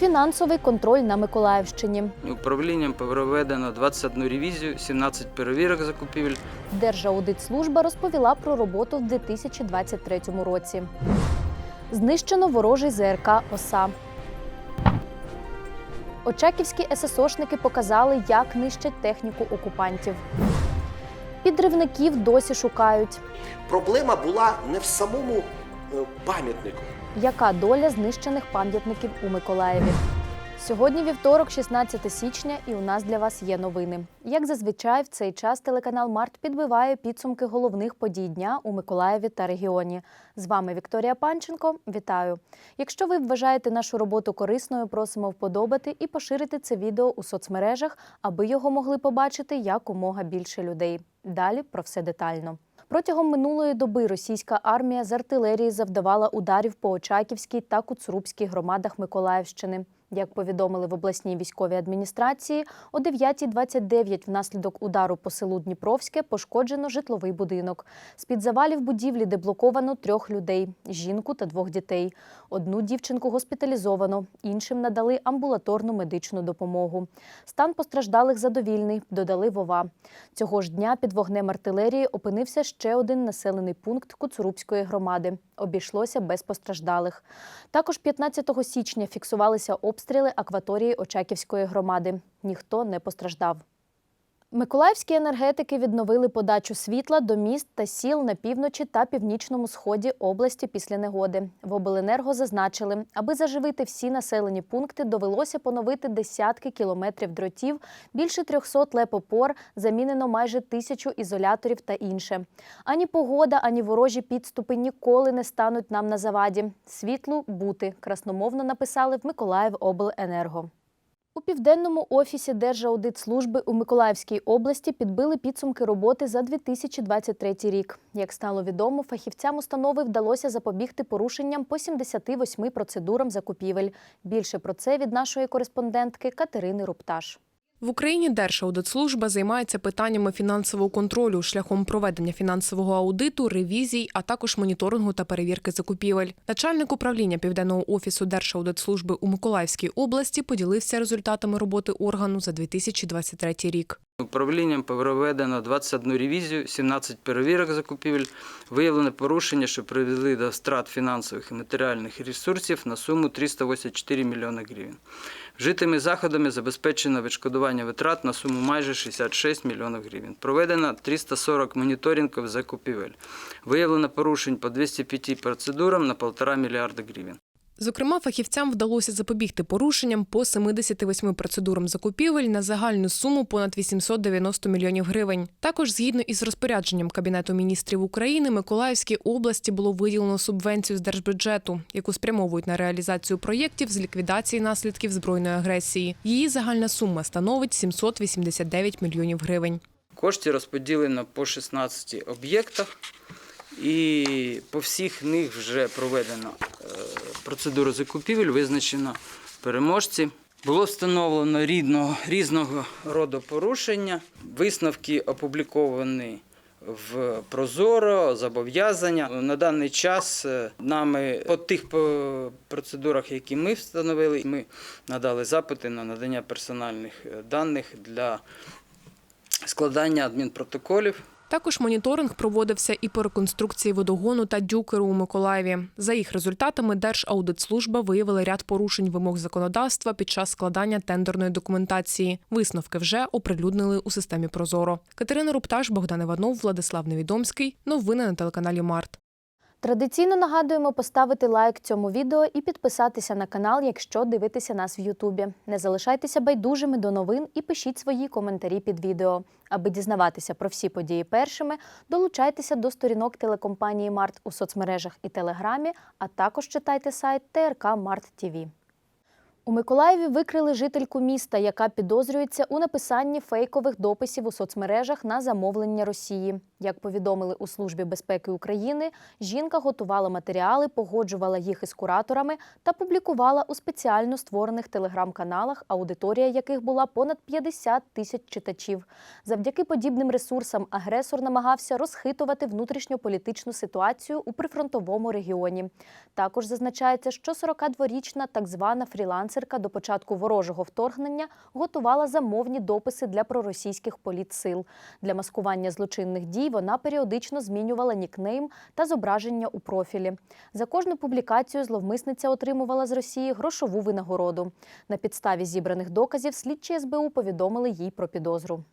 Фінансовий контроль на Миколаївщині. Управлінням проведено 21 ревізію, 17 перевірок закупівель. Держаудитслужба розповіла про роботу в 2023 році. Знищено ворожий ЗРК ОСА. Очаківські ССОшники показали, як нищать техніку окупантів. Підривників досі шукають. Проблема була не в самому пам'ятнику. Яка доля знищених пам'ятників у Миколаєві? Сьогодні вівторок, 16 січня, і у нас для вас є новини. Як зазвичай, в цей час телеканал Март підбиває підсумки головних подій дня у Миколаєві та регіоні. З вами Вікторія Панченко. Вітаю! Якщо ви вважаєте нашу роботу корисною, просимо вподобати і поширити це відео у соцмережах, аби його могли побачити якомога більше людей. Далі про все детально. Протягом минулої доби російська армія з артилерії завдавала ударів по Очаківській та Куцрубській громадах Миколаївщини. Як повідомили в обласній військовій адміністрації, о 9.29 внаслідок удару по селу Дніпровське пошкоджено житловий будинок. З-під завалів будівлі деблоковано трьох людей жінку та двох дітей. Одну дівчинку госпіталізовано, іншим надали амбулаторну медичну допомогу. Стан постраждалих задовільний, додали Вова. Цього ж дня під вогнем артилерії опинився ще один населений пункт Куцурубської громади. Обійшлося без постраждалих. Також 15 січня фіксувалися обстріли акваторії Очаківської громади. Ніхто не постраждав. Миколаївські енергетики відновили подачу світла до міст та сіл на півночі та північному сході області після негоди. В обленерго зазначили, аби заживити всі населені пункти, довелося поновити десятки кілометрів дротів, більше 300 лепопор, замінено майже тисячу ізоляторів та інше. Ані погода, ані ворожі підступи ніколи не стануть нам на заваді. Світлу бути красномовно написали в Миколаївобленерго. У південному офісі Держаудитслужби у Миколаївській області підбили підсумки роботи за 2023 рік. Як стало відомо, фахівцям установи вдалося запобігти порушенням по 78 процедурам закупівель. Більше про це від нашої кореспондентки Катерини Рупташ. В Україні Держаудитслужба займається питаннями фінансового контролю шляхом проведення фінансового аудиту, ревізій, а також моніторингу та перевірки закупівель. Начальник управління південного офісу Держаудитслужби у Миколаївській області поділився результатами роботи органу за 2023 рік. Управлінням проведено 21 ревізію, 17 перевірок закупівель. Виявлено порушення, що привели до страт фінансових і матеріальних ресурсів на суму 384 мільйони гривень. Вжитими заходами забезпечено відшкодування витрат на суму майже 66 мільйонів гривень. Проведено 340 моніторингів закупівель. Виявлено порушень по 205 процедурам на 1,5 мільярда гривень. Зокрема, фахівцям вдалося запобігти порушенням по 78 процедурам закупівель на загальну суму понад 890 мільйонів гривень. Також, згідно із розпорядженням Кабінету міністрів України, Миколаївській області було виділено субвенцію з держбюджету, яку спрямовують на реалізацію проєктів з ліквідації наслідків збройної агресії. Її загальна сума становить 789 мільйонів гривень. Кошти розподілено по 16 об'єктах, і по всіх них вже проведено процедуру закупівель, визначено переможці. Було встановлено рідного, різного роду порушення. Висновки опубліковані в Прозоро, зобов'язання. На даний час е, нами по тих процедурах, які ми встановили, ми надали запити на надання персональних е, даних для складання адмінпротоколів. Також моніторинг проводився і по реконструкції водогону та дюкеру у Миколаєві. За їх результатами Держаудитслужба виявила ряд порушень вимог законодавства під час складання тендерної документації. Висновки вже оприлюднили у системі Прозоро. Катерина Рупташ, Богдан Іванов, Владислав Невідомський. Новини на телеканалі Март. Традиційно нагадуємо поставити лайк цьому відео і підписатися на канал, якщо дивитеся нас в Ютубі. Не залишайтеся байдужими до новин і пишіть свої коментарі під відео. Аби дізнаватися про всі події першими, долучайтеся до сторінок телекомпанії Март у соцмережах і Телеграмі, а також читайте сайт ТРК Март ТІВІ. У Миколаєві викрили жительку міста, яка підозрюється у написанні фейкових дописів у соцмережах на замовлення Росії. Як повідомили у Службі безпеки України, жінка готувала матеріали, погоджувала їх із кураторами та публікувала у спеціально створених телеграм-каналах, аудиторія яких була понад 50 тисяч читачів. Завдяки подібним ресурсам агресор намагався розхитувати внутрішньополітичну ситуацію у прифронтовому регіоні. Також зазначається, що 42-річна так звана фрілансерка до початку ворожого вторгнення готувала замовні дописи для проросійських політсил. Для маскування злочинних дій вона періодично змінювала нікнейм та зображення у профілі. За кожну публікацію зловмисниця отримувала з Росії грошову винагороду. На підставі зібраних доказів слідчі СБУ повідомили їй про підозру.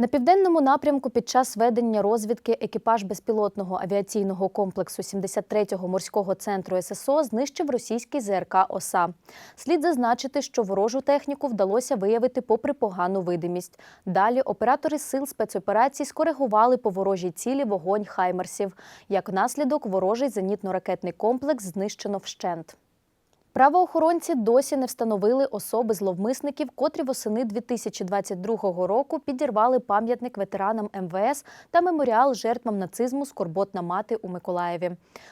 На південному напрямку під час ведення розвідки екіпаж безпілотного авіаційного комплексу 73-го морського центру ССО знищив російський ЗРК ОСА. Слід зазначити, що ворожу техніку вдалося виявити попри погану видимість. Далі оператори сил спецоперацій скоригували по ворожій цілі вогонь хаймерсів. Як наслідок, ворожий зенітно-ракетний комплекс знищено вщент. Правоохоронці досі не встановили особи зловмисників, котрі восени 2022 року підірвали пам'ятник ветеранам МВС та меморіал жертвам нацизму Скорботна мати у Миколаєві.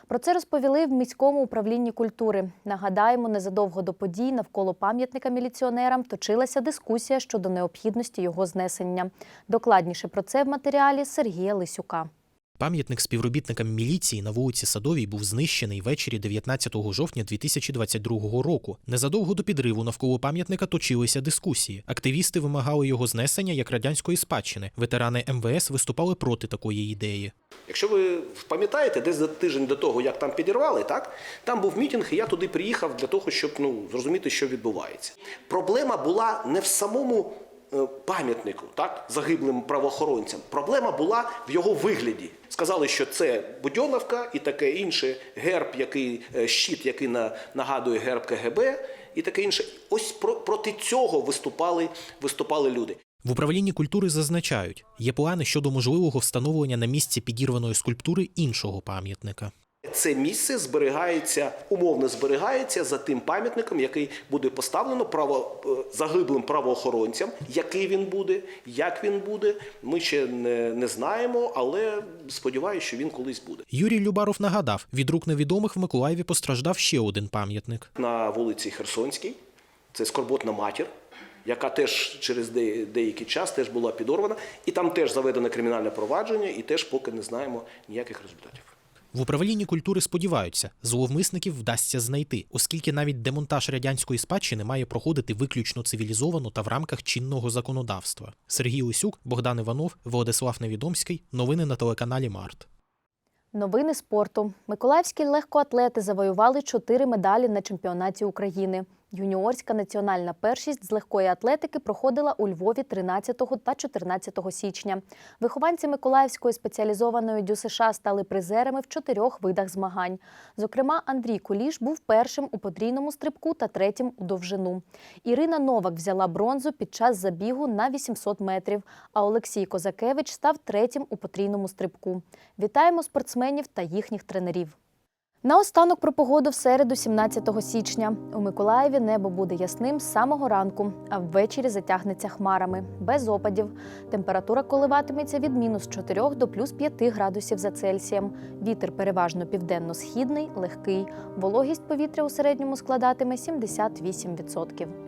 Про це розповіли в міському управлінні культури. Нагадаємо, незадовго до подій навколо пам'ятника міліціонерам точилася дискусія щодо необхідності його знесення. Докладніше про це в матеріалі Сергія Лисюка. Пам'ятник співробітникам міліції на вулиці Садовій був знищений ввечері 19 жовтня 2022 року. Незадовго до підриву навколо пам'ятника точилися дискусії. Активісти вимагали його знесення як радянської спадщини. Ветерани МВС виступали проти такої ідеї. Якщо ви пам'ятаєте, десь за тиждень до того, як там підірвали, так там був мітинг, і я туди приїхав для того, щоб ну зрозуміти, що відбувається. Проблема була не в самому пам'ятнику, так загиблим правоохоронцям. Проблема була в його вигляді. Сказали, що це Будьоновка і таке інше, герб, який е, щит, який на, нагадує герб КГБ, і таке інше. Ось про, проти цього виступали, виступали люди. В управлінні культури зазначають, є плани щодо можливого встановлення на місці підірваної скульптури іншого пам'ятника. Це місце зберігається, умовно зберігається за тим пам'ятником, який буде поставлено право, е, загиблим правоохоронцям. Який він буде, як він буде, ми ще не, не знаємо, але сподіваюся, що він колись буде. Юрій Любаров нагадав, від рук невідомих в Миколаєві постраждав ще один пам'ятник. На вулиці Херсонській це скорботна матір, яка теж через деякий час теж була підорвана, і там теж заведено кримінальне провадження, і теж поки не знаємо ніяких результатів. В управлінні культури сподіваються, зловмисників вдасться знайти, оскільки навіть демонтаж радянської спадщини має проходити виключно цивілізовано та в рамках чинного законодавства. Сергій Лисюк, Богдан Іванов, Владислав Невідомський. Новини на телеканалі Март. Новини спорту. Миколаївські легкоатлети завоювали чотири медалі на чемпіонаті України. Юніорська національна першість з легкої атлетики проходила у Львові 13 та 14 січня. Вихованці Миколаївської спеціалізованої ДЮСШ стали призерами в чотирьох видах змагань. Зокрема, Андрій Куліш був першим у потрійному стрибку та третім у довжину. Ірина Новак взяла бронзу під час забігу на 800 метрів, а Олексій Козакевич став третім у потрійному стрибку. Вітаємо спортсменів та їхніх тренерів. Наостанок про погоду в середу, 17 січня. У Миколаєві небо буде ясним з самого ранку, а ввечері затягнеться хмарами, без опадів. Температура коливатиметься від мінус 4 до плюс 5 градусів за Цельсієм. Вітер переважно південно-східний, легкий. Вологість повітря у середньому складатиме 78%.